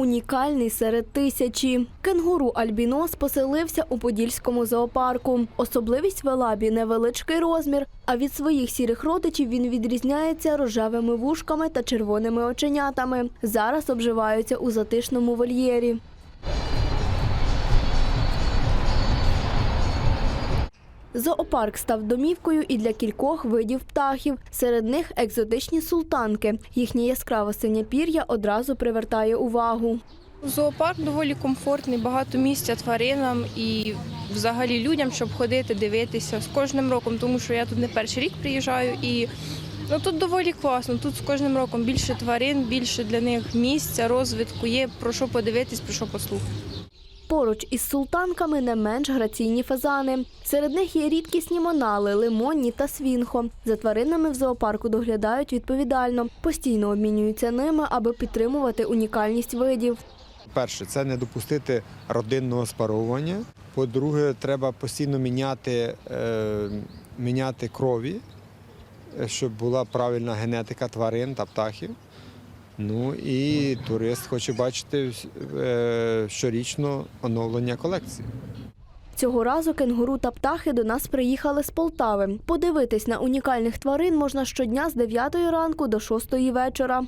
унікальний серед тисячі. Кенгуру Альбінос поселився у Подільському зоопарку. Особливість велабі невеличкий розмір, а від своїх сірих родичів він відрізняється рожевими вушками та червоними оченятами. Зараз обживаються у затишному вольєрі. Зоопарк став домівкою і для кількох видів птахів. Серед них екзотичні султанки. Їхнє яскраво синє пір'я одразу привертає увагу. Зоопарк доволі комфортний, багато місця тваринам і взагалі людям, щоб ходити, дивитися з кожним роком, тому що я тут не перший рік приїжджаю і ну, тут доволі класно. Тут з кожним роком більше тварин, більше для них місця, розвитку є про що подивитись, про що послухати. Поруч із султанками не менш граційні фазани. Серед них є рідкісні монали, лимонні та свінхо. За тваринами в зоопарку доглядають відповідально, постійно обмінюються ними, аби підтримувати унікальність видів. Перше, це не допустити родинного спаровування. По-друге, треба постійно міняти, е, міняти крові, е, щоб була правильна генетика тварин та птахів. Ну і турист хоче бачити е, щорічно оновлення колекції. Цього разу кенгуру та птахи до нас приїхали з Полтави. Подивитись на унікальних тварин можна щодня з 9 ранку до 6 вечора.